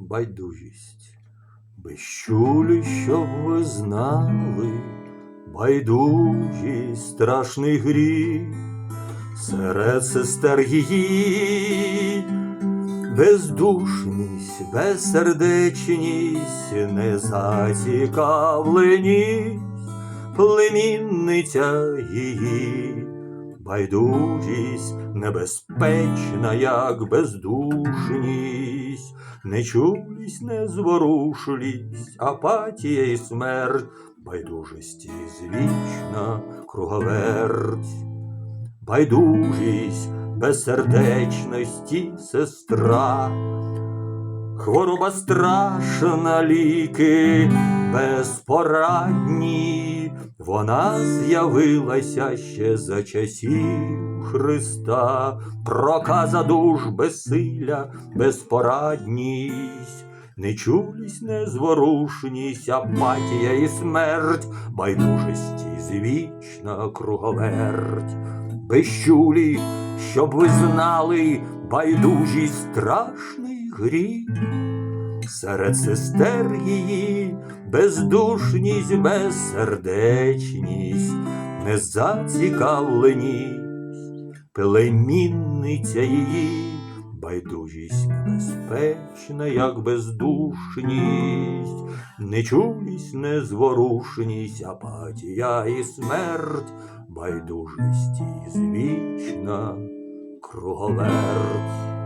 Байдужість. Безчулі, щоб ви знали, байдужість страшний гріх, серед сестер її, бездушність, безсердечність, незацікавленість, племінниця її, байдужість небезпечна, як бездушність, нечулість, незворушливість, апатія і смерть, байдужості звічна круговерть, байдужість безсердечності сестра. Хвороба страшна ліки безпорадні, вона з'явилася ще за часів Христа, проказа душ безсилля, безпорадність, нечулість, незворушність, апатія і смерть, байдужості звічна круговерть, безчулі, щоб ви знали, байдужість страшний гріх. Серед сестер її бездушність, безсердечність, незацікавленість, племінниця її, байдужість небезпечна, як бездушність, нечулість, незворушність, апатія і смерть, байдужості звічна круговерть.